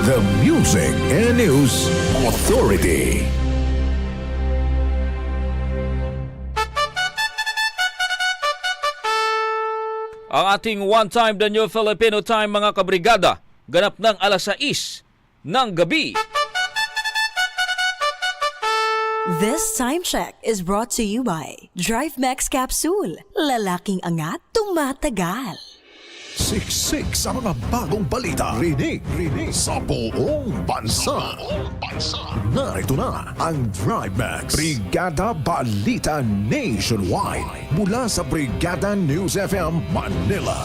The Music and News Authority. Ang ating one time the new Filipino time mga kabrigada ganap ng alas 6 ng gabi. This time check is brought to you by Drive Max Capsule. Lalaking angat, tumatagal. Siksik sa mga bagong balita. Rinig, rinig sa buong bansa. Narito na ang Drive Max Brigada Balita Nationwide mula sa Brigada News FM Manila.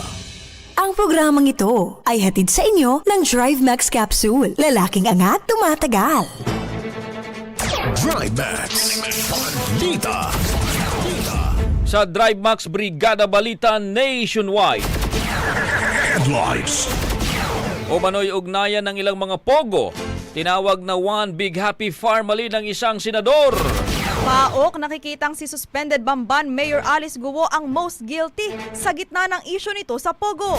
Ang programang ito ay hatid sa inyo ng Drive Max Capsule. Lalaking angat, tumatagal. Drive Max Balita. Sa Drive Max Brigada Balita Nationwide. Headlines. O manoy ugnayan ng ilang mga pogo. Tinawag na one big happy family ng isang senador. Paok, nakikitang si suspended Bamban Mayor Alice Guo ang most guilty sa gitna ng issue nito sa Pogo.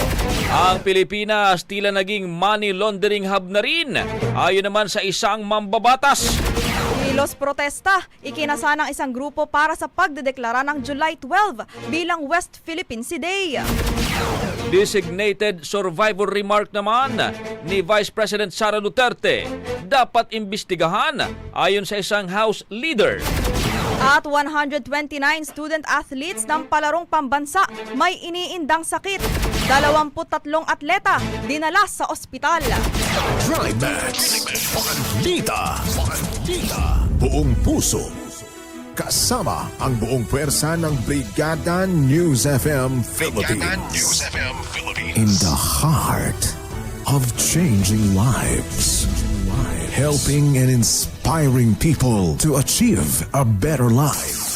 Ang Pilipinas tila naging money laundering hub na rin. Ayon naman sa isang mambabatas. Kilos protesta, ikinasa ng isang grupo para sa pagdedeklara ng July 12 bilang West Philippine Sea Day. Designated survivor remark naman ni Vice President Sara Duterte dapat imbestigahan ayon sa isang House leader. At 129 student athletes ng palarong pambansa may iniindang sakit. 23 atleta dinala sa ospital. Drive Max Balita. Balita. Buong puso. Kasama ang buong pwersa ng Brigada News FM Philippines. News FM Philippines. In the heart of changing lives. Helping and inspiring people to achieve a better life.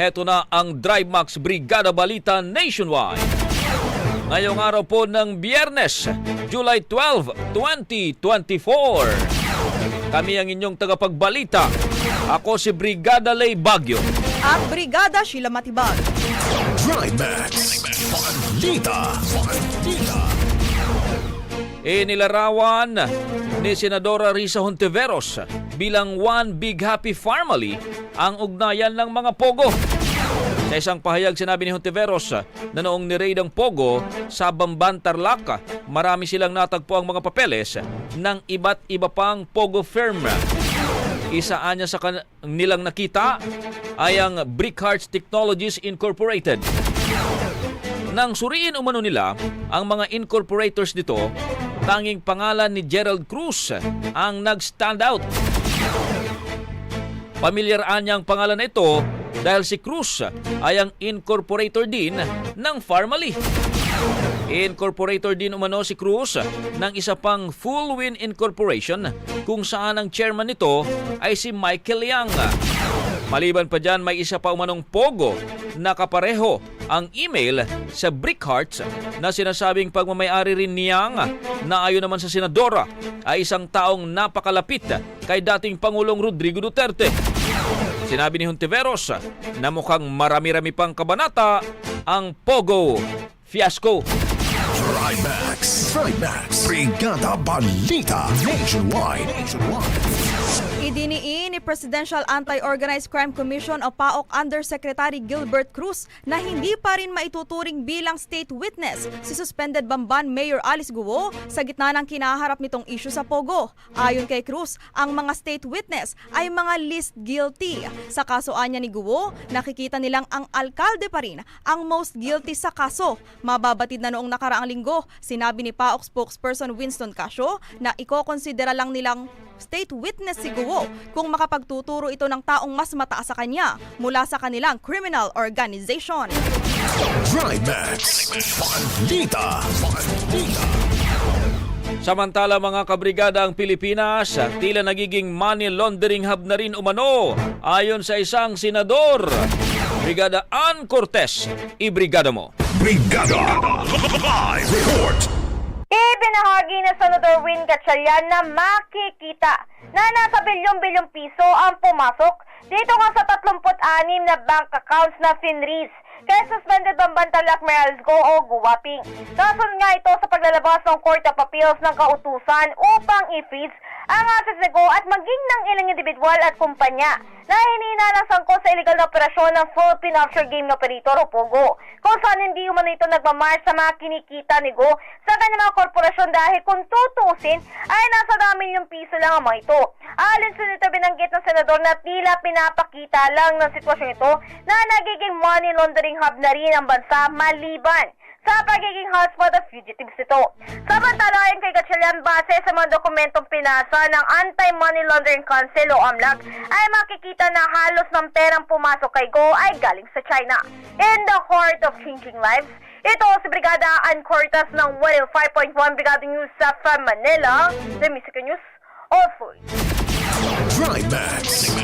heto na ang Drive Max Brigada Balita Nationwide. Ngayong araw po ng Biyernes, July 12, 2024. Kami ang inyong tagapagbalita. Ako si Brigada Lay Bagyo. At Brigada Sheila Matibag. Drive Max. Balita. Balita. Inilarawan ni Senadora Risa Hontiveros bilang one big happy family ang ugnayan ng mga Pogo. Sa isang pahayag sinabi ni Hontiveros na noong nireid ang Pogo sa Bamban Tarlac, marami silang natagpo ang mga papeles ng iba't iba pang Pogo firm. Isa anya sa nilang nakita ay ang Brick Hearts Technologies Incorporated. Nang suriin umano nila ang mga incorporators nito, tanging pangalan ni Gerald Cruz ang nag-stand out. Pamilyar niyang pangalan na ito dahil si Cruz ay ang incorporator din ng Farmally. Incorporator din umano si Cruz ng isa pang Full Win Incorporation kung saan ang chairman nito ay si Michael Yang. Maliban pa dyan, may isa pa umanong pogo na kapareho ang email sa Brickhearts na sinasabing pagmamayari rin niyang na ayon naman sa senadora ay isang taong napakalapit kay dating Pangulong Rodrigo Duterte. Sinabi ni Hontiveros na mukhang marami-rami pang kabanata ang Pogo fiasco. Trimax. Trimax. Brigada Balita. Nationwide. Nationwide. Idiniin ni Presidential Anti-Organized Crime Commission o PAOK Undersecretary Gilbert Cruz na hindi pa rin maituturing bilang state witness si suspended Bamban Mayor Alice Guo sa gitna ng kinaharap nitong issue sa Pogo. Ayon kay Cruz, ang mga state witness ay mga list guilty. Sa kaso anya ni Guo, nakikita nilang ang alkalde pa rin ang most guilty sa kaso. Mababatid na noong nakaraang linggo, sinabi ni PAOK spokesperson Winston Casio na ikokonsidera lang nilang state witness si Guo kung makapagtuturo ito ng taong mas mataas sa kanya mula sa kanilang criminal organization. Trimax. Balita. Balita. Samantala mga kabrigada ang Pilipinas, tila nagiging money laundering hub na rin umano ayon sa isang senador. Brigada Ann Cortez, ibrigada mo. Brigada. Live report. Ibinahagi na Senador Win Gatchalian na makikita na nasa bilyong-bilyong piso ang pumasok dito nga sa 36 na bank accounts na Finris kay suspended Bambantalak Meral's Go o Guwaping. Kasunod nga ito sa paglalabas ng Court of Appeals ng kautusan upang i-freeze ang assets ni Go at maging ng ilang individual at kumpanya na hinina ng sangko sa illegal na operasyon ng Philippine Offshore Game Operator o POGO kung saan hindi umano ito nagmamarch sa mga kinikita ni Go sa kanyang mga korporasyon dahil kung tutusin ay nasa dami yung piso lang ang mga ito. Alin sa nito binanggit ng senador na tila pinapakita lang ng sitwasyon ito na nagiging money laundering hub na rin ang bansa maliban sa pagiging hotspot of fugitives ito. Samantala ayon kay Gatchalian, base sa mga dokumentong pinasa ng Anti-Money Laundering Council o AMLAC, ay makikita na halos ng perang pumasok kay Go ay galing sa China. In the heart of changing lives, ito si Brigada Ann Cortas ng 105.1 Brigada News sa from Manila, the Music News Authority. Trimax.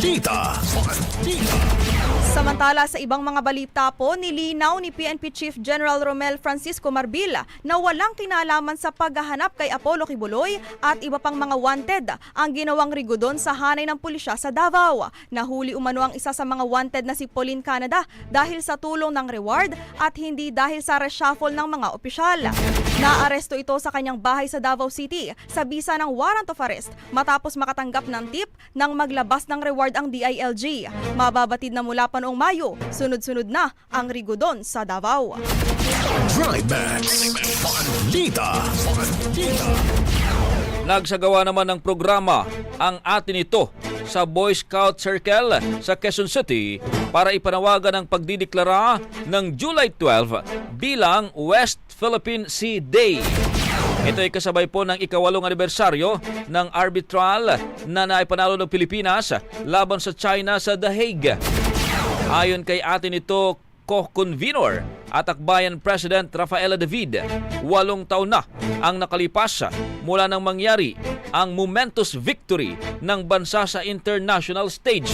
Balita. Balita. Samantala sa ibang mga balita po, nilinaw ni PNP Chief General Romel Francisco Marbila na walang kinalaman sa paghahanap kay Apollo Kibuloy at iba pang mga wanted ang ginawang rigodon sa hanay ng pulisya sa Davao. Nahuli umano ang isa sa mga wanted na si Pauline Canada dahil sa tulong ng reward at hindi dahil sa reshuffle ng mga opisyal. Naaresto ito sa kanyang bahay sa Davao City sa bisa ng warrant of arrest matapos makatanggap ng tip ng maglabas ng reward ang DILG. Mababatid na mula pa noong Mayo, sunod-sunod na ang rigodon sa Davao. Nagsagawa naman ng programa ang atin ito sa Boy Scout Circle sa Quezon City para ipanawagan ang pagdideklara ng July 12 bilang West Philippine Sea Day. Ito ay kasabay po ng ikawalong anibersaryo ng arbitral na naipanalo ng Pilipinas laban sa China sa The Hague. Ayon kay atin ito, co-convenor at akbayan President Rafaela David, walong taon na ang nakalipas mula nang mangyari ang momentous victory ng bansa sa international stage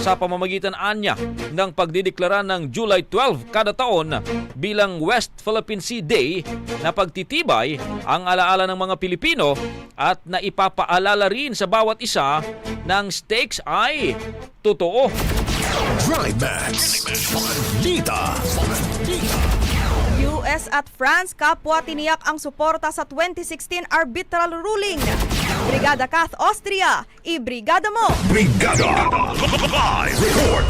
sa pamamagitan anya ng pagdideklara ng July 12 kada taon bilang West Philippine Sea Day na pagtitibay ang alaala ng mga Pilipino at na ipapaalala rin sa bawat isa ng stakes ay totoo. Trimax. Balita. Balita. US at France kapwa tiniyak ang suporta sa 2016 arbitral ruling. Brigada Kath Austria, ibrigada mo! Brigada. Live report.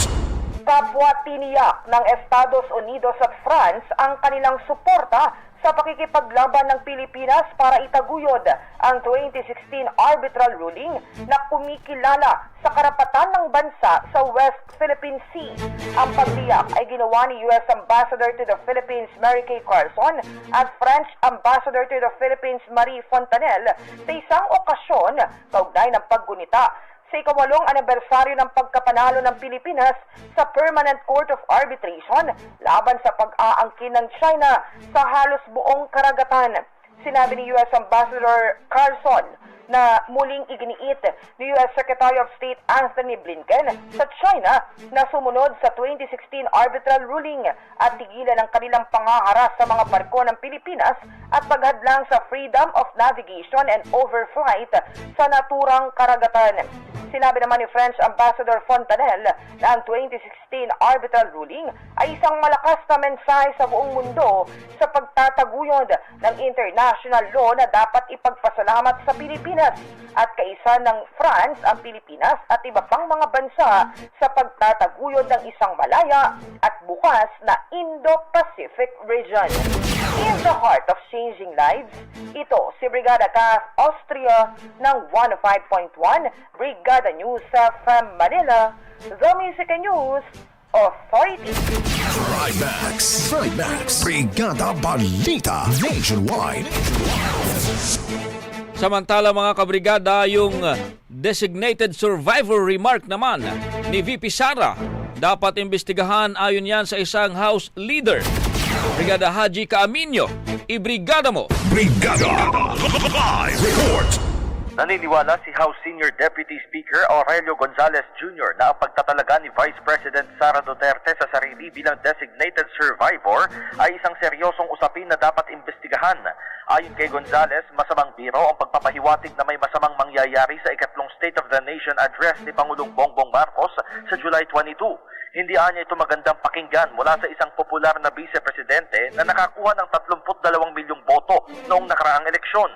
Kapwa tiniyak ng Estados Unidos at France ang kanilang suporta sa pakikipaglaban ng Pilipinas para itaguyod ang 2016 arbitral ruling na kumikilala sa karapatan ng bansa sa West Philippine Sea. Ang pagtiyak ay ginawa ni U.S. Ambassador to the Philippines Mary Kay Carlson at French Ambassador to the Philippines Marie Fontanel sa isang okasyon kaugnay ng paggunita sa ikawalong anibersaryo ng pagkapanalo ng Pilipinas sa Permanent Court of Arbitration laban sa pag-aangkin ng China sa halos buong karagatan. Sinabi ni U.S. Ambassador Carlson na muling iginiit ni U.S. Secretary of State Anthony Blinken sa China na sumunod sa 2016 arbitral ruling at tigilan ang kanilang pangaharas sa mga barko ng Pilipinas at paghadlang sa freedom of navigation and overflight sa naturang karagatan. Sinabi naman ni French Ambassador Fontanelle na ang 2016 arbitral ruling ay isang malakas na mensahe sa buong mundo sa pagtataguyod ng international law na dapat ipagpasalamat sa Pilipinas at kaisa ng France ang Pilipinas at iba pang mga bansa sa pagtataguyod ng isang malaya at bukas na Indo-Pacific region. In the heart of changing lives, ito si Brigada Cas Austria ng 105.1 Brigada News from Manila, The Music News Authority. Trimax. Trimax. Brigada Balita Nationwide. Samantala mga kabrigada, yung designated survivor remark naman ni VP Sara dapat imbestigahan ayon yan sa isang house leader. Brigada Haji Kaaminyo, ibrigada mo! Brigada. Live report. Naniniwala si House Senior Deputy Speaker Aurelio Gonzales Jr. na ang pagtatalaga ni Vice President Sara Duterte sa sarili bilang designated survivor ay isang seryosong usapin na dapat imbestigahan. Ayon kay Gonzales, masamang biro ang pagpapahiwatig na may masamang mangyayari sa ikatlong State of the Nation address ni Pangulong Bongbong Marcos sa July 22. Hindi anya ito magandang pakinggan mula sa isang popular na vice-presidente na nakakuha ng 32 milyong boto noong nakaraang eleksyon.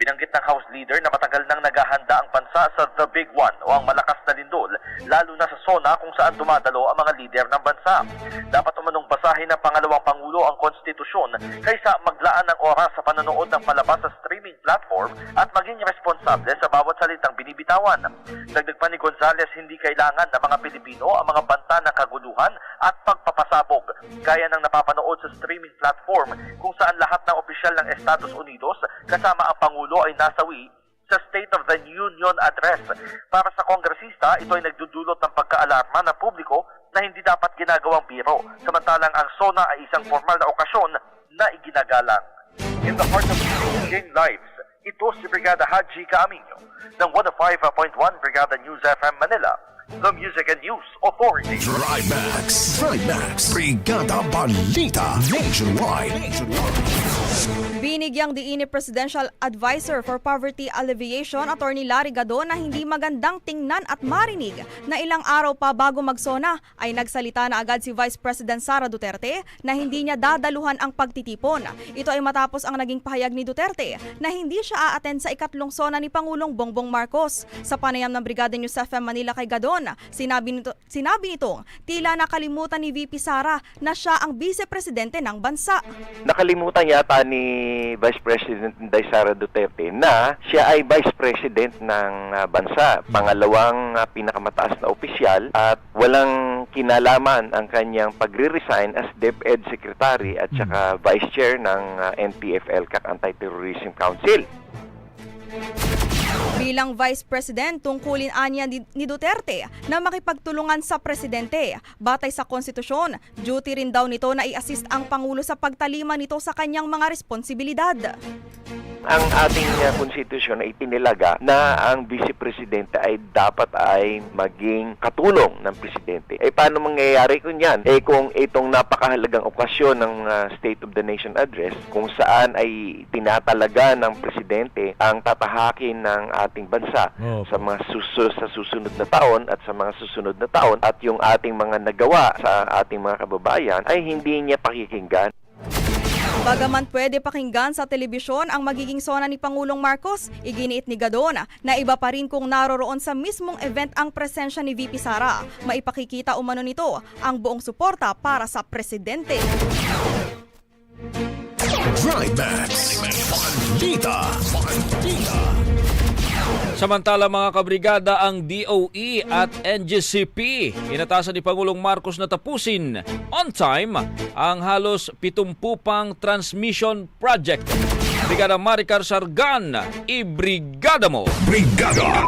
Binanggit ng House Leader na matagal nang naghahanda ang bansa sa The Big One o ang malakas na lindol, lalo na sa zona kung saan dumadalo ang mga lider ng bansa. Dapat umanong basahin ng pangalawang Pangulo ang konstitusyon kaysa maglaan ng oras sa panonood ng palabas sa streaming platform at maging responsable sa bawat salitang binibitawan. Dagdag pa ni Gonzales, hindi kailangan ng mga Pilipino ang mga banta ng kaguluhan at pagpapasabog, gaya ng napapanood sa streaming platform kung saan lahat ng opisyal ng Estados Unidos kasama ang Pangulo ay nasawi sa State of the Union Address. Para sa kongresista, ito ay nagdudulot ng pagkaalarma ng publiko na hindi dapat ginagawang biro, samantalang ang SONA ay isang formal na okasyon na iginagalang. In the heart of changing lives, ito si Brigada Haji Kaaminyo ng 105.1 Brigada News FM Manila, the Music and News Authority. Trimax. Trimax. Brigada Balita Nationwide. Binigyang diin ni Presidential Advisor for Poverty Alleviation, Attorney Larry Gadon, na hindi magandang tingnan at marinig na ilang araw pa bago magsona ay nagsalita na agad si Vice President Sara Duterte na hindi niya dadaluhan ang pagtitipon. Ito ay matapos ang naging pahayag ni Duterte na hindi siya a-attend sa ikatlong sona ni Pangulong Bongbong Marcos. Sa panayam ng Brigada News FM Manila kay Gadon, sinabi nito, sinabi nitong tila nakalimutan ni VP Sara na siya ang vice-presidente ng bansa. nakalimutan yata ni Vice President Inday Sara Duterte na siya ay Vice President ng ah, bansa, pangalawang ah, pinakamataas na opisyal at walang kinalaman ang kanyang pagre-resign as DepEd Secretary at saka Vice Chair ng ah, NTFL CAC Anti-Terrorism Council. Bilang Vice President, tungkulin anya ni Duterte na makipagtulungan sa Presidente. Batay sa konstitusyon, duty rin daw nito na i-assist ang Pangulo sa pagtalima nito sa kanyang mga responsibilidad. Ang ating uh, konstitusyon ay tinilaga na ang vice presidente ay dapat ay maging katulong ng presidente. Eh paano mangyayari kung yan? Eh kung itong napakahalagang okasyon ng uh, State of the Nation Address kung saan ay tinatalaga ng presidente ang tatahakin ng ating bansa sa mga susunod sa susunod na taon at sa mga susunod na taon at yung ating mga nagawa sa ating mga kababayan ay hindi niya pakikinggan. Bagaman pwede pakinggan sa telebisyon ang magiging sona ni Pangulong Marcos, iginiit ni Gadon na iba pa rin kung naroroon sa mismong event ang presensya ni VP Sara. Maipakikita umano nito ang buong suporta para sa presidente. Trimax. Balita. Balita. Samantala mga kabrigada, ang DOE at NGCP inatasan ni Pangulong Marcos na tapusin on time ang halos 70 pang transmission project. Brigada Maricar Sargan, ibrigada mo! Brigada.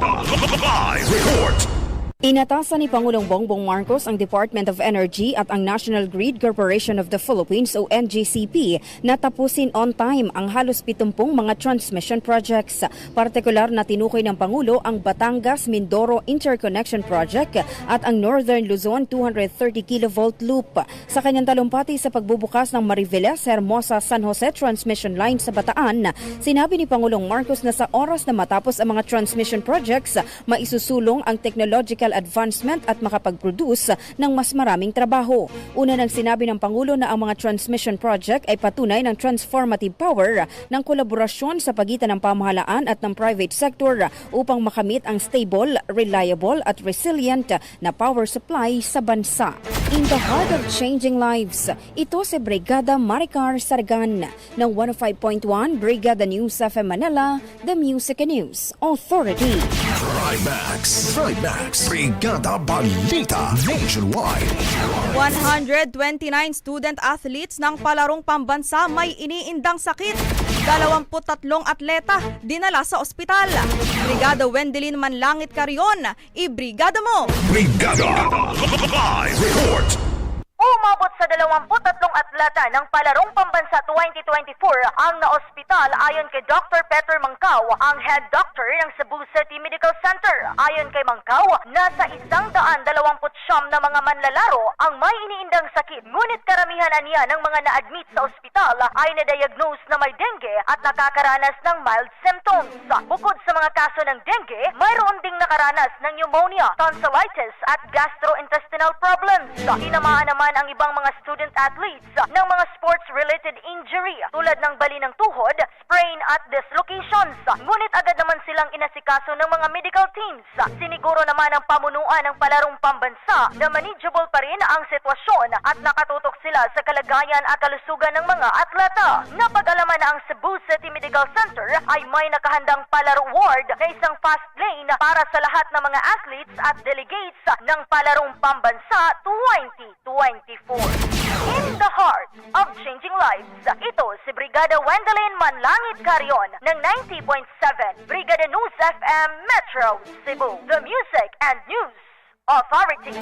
Live report. Inatasan ni Pangulong Bongbong Marcos ang Department of Energy at ang National Grid Corporation of the Philippines o NGCP na tapusin on time ang halos 70 mga transmission projects. Partikular na tinukoy ng Pangulo ang Batangas-Mindoro Interconnection Project at ang Northern Luzon 230 kV loop. Sa kanyang talumpati sa pagbubukas ng Mariveles Hermosa San Jose Transmission Line sa Bataan, sinabi ni Pangulong Marcos na sa oras na matapos ang mga transmission projects, maisusulong ang technological advancement at makapag-produce ng mas maraming trabaho. Una nang sinabi ng Pangulo na ang mga transmission project ay patunay ng transformative power ng kolaborasyon sa pagitan ng pamahalaan at ng private sector upang makamit ang stable, reliable at resilient na power supply sa bansa. In the heart of changing lives, ito si Brigada Maricar Sargan ng 105.1 Brigada News FM Manila, The Music and News Authority. Trimax. Trimax. Brigada Balita Nationwide. 129 student athletes ng palarong pambansa may iniindang sakit. 23 atleta dinala sa ospital. Brigada Wendelin Manlangit Carion, ibrigada mo! Brigada. Live report. Umabot sa 23 atleta ng Palarong Pambansa 2024 ang naospital ayon kay Dr. Peter Mangkaw, ang head doctor ng Cebu City Medical Center. Ayon kay Mangkaw, nasa 129 na mga manlalaro ang may iniindang sakit. Ngunit karamihan niya ng mga na-admit sa ospital ay na-diagnose na may dengue at nakakaranas ng mild symptoms. Bukod sa mga kaso ng dengue, mayroon ding nakaranas ng pneumonia, tonsillitis at gastrointestinal problems. Tinamaan naman ang ibang mga student athletes ng mga sports-related injury tulad ng bali ng tuhod, sprain at dislocations. Ngunit agad naman silang inasikaso ng mga medical teams. Siniguro naman ang pamunuan ng palarong pambansa na manageable pa rin ang sitwasyon at nakatutok sila sa kalagayan at kalusugan ng mga atleta. Napag-alaman na ang Cebu City Medical Center ay may nakahandang palaro ward na isang fast lane para sa lahat ng mga athletes at delegates ng palarong pambansa 2024. In the heart of changing lives, ito si Brigada Wendelin Manlangit Carion ng 90.7 Brigada News FM Metro Cebu, the Music and News Authority.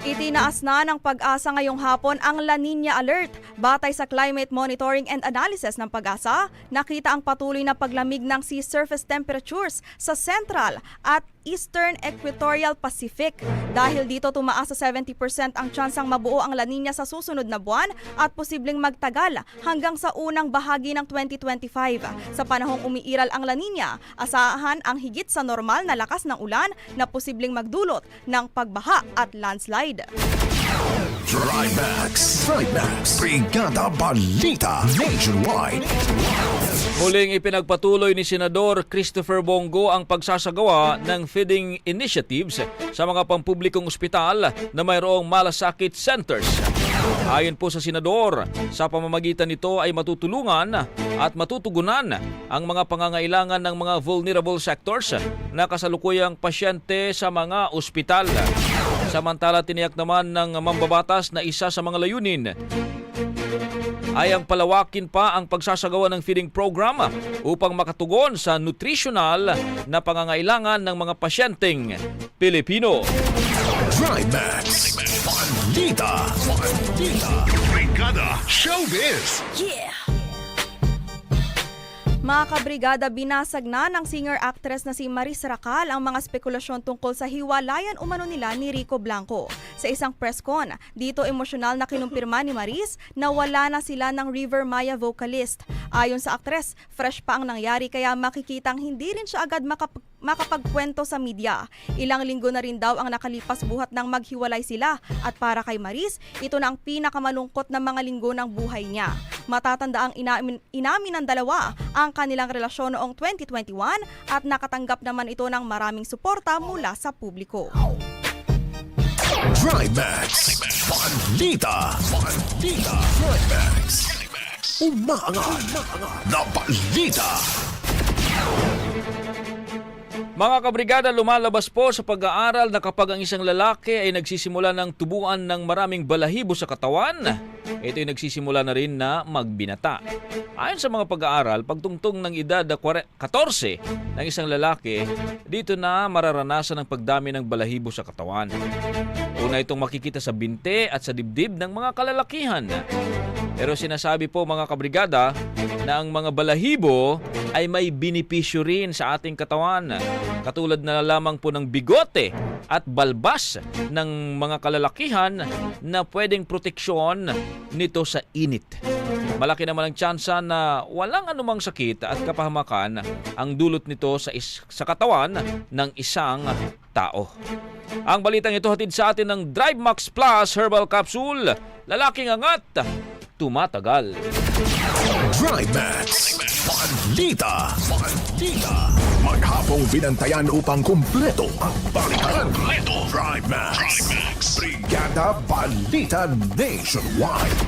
Itinaas na ng pag-asa ngayong hapon ang La Nina Alert. Batay sa Climate Monitoring and Analysis ng pag-asa, nakita ang patuloy na paglamig ng sea surface temperatures sa Central at Eastern Equatorial Pacific. Dahil dito tumaas sa 70% ang tsansang mabuo ang La Nina sa susunod na buwan at posibleng magtagal hanggang sa unang bahagi ng 2025. Sa panahong umiiral ang La Nina, asahan ang higit sa normal na lakas ng ulan na posibleng magdulot ng pagbaha at landslide. Trimax. Trimax. Brigada Balita Nationwide. Muling ipinagpatuloy ni Senador Christopher Bongo ang pagsasagawa ng feeding initiatives sa mga pampublikong ospital na mayroong malasakit centers. Ayon po sa Senador, sa pamamagitan nito ay matutulungan at matutugunan ang mga pangangailangan ng mga vulnerable sectors na kasalukuyang pasyente sa mga ospital. Samantala tiniyak naman ng mambabatas na isa sa mga layunin ay ang palawakin pa ang pagsasagawa ng feeding program upang makatugon sa nutritional na pangangailangan ng mga pasyenteng Pilipino. Trimax. Balita. Balita. Brigada Showbiz. Mga kabrigada, binasag na ng singer-actress na si Maris Racal ang mga spekulasyon tungkol sa hiwalayan umano nila ni Rico Blanco. Sa isang press con, dito emosyonal na kinumpirma ni Maris na wala na sila ng River Maya vocalist. Ayon sa aktres, fresh pa ang nangyari kaya makikitang hindi rin siya agad makap- makapagkwento sa media. Ilang linggo na rin daw ang nakalipas buhat ng maghiwalay sila at para kay Maris, ito na ang pinakamalungkot na mga linggo ng buhay niya. Matatanda ang inamin, inamin ng dalawa ang kanilang relasyon noong 2021 at nakatanggap naman ito ng maraming suporta mula sa publiko. Trimax. Balita. Balita. Trimax. Umaangat. Na balita. Mga kabrigada, lumalabas po sa pag-aaral na kapag ang isang lalaki ay nagsisimula ng tubuan ng maraming balahibo sa katawan, ito ay nagsisimula na rin na magbinata. Ayon sa mga pag-aaral, pagtungtong ng edad na kware- 14 ng isang lalaki, dito na mararanasan ang pagdami ng balahibo sa katawan. Una itong makikita sa binte at sa dibdib ng mga kalalakihan. Pero sinasabi po mga kabrigada na ang mga balahibo ay may binipisyo rin sa ating katawan. Katulad na lamang po ng bigote at balbas ng mga kalalakihan na pwedeng proteksyon nito sa init. Malaki naman ang tsansa na walang anumang sakit at kapahamakan ang dulot nito sa, is- sa katawan ng isang tao. Ang balitang ito hatid sa atin ng Drive Max Plus Herbal Capsule. Lalaking angat, tumatagal. Drive Max. Balita. Balita. Maghapong binantayan upang kumpleto ang balikan. Drive Max. Brigada Balita Nationwide.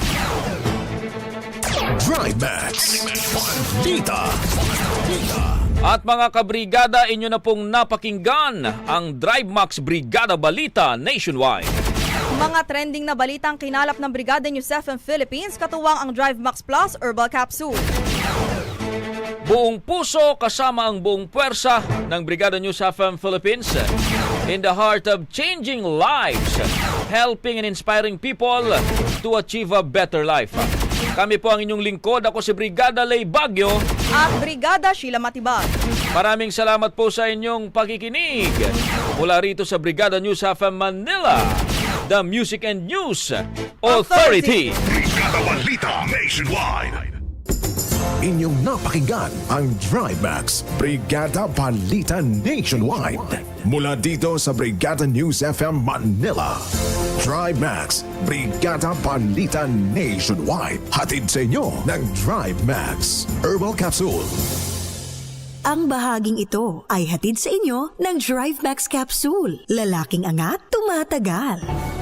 Drive Max. Balita. Balita. At mga kabrigada, inyo na pong napakinggan ang Drive Max Brigada Balita Nationwide. Mga trending na balitang kinalap ng Brigada News FM Philippines katuwang ang Drive Max Plus Herbal Capsule. Buong puso kasama ang buong puwersa ng Brigada News FM Philippines in the heart of changing lives, helping and inspiring people to achieve a better life. Kami po ang inyong lingkod. Ako si Brigada Lay Bagyo. At Brigada Sheila Matibag. Maraming salamat po sa inyong pakikinig. Mula rito sa Brigada News FM Manila, the Music and News Authority. Brigada Balita Nationwide. Inyong napakinggan ang Drive Max Brigada Balita Nationwide. Mula dito sa Brigada News FM Manila. Drive Max Brigada Balita Nationwide. Hatid sa inyo ng Drive Max Herbal Capsule. Ang bahaging ito ay hatid sa inyo ng Drive Max Capsule. Lalaking angat, tumatagal.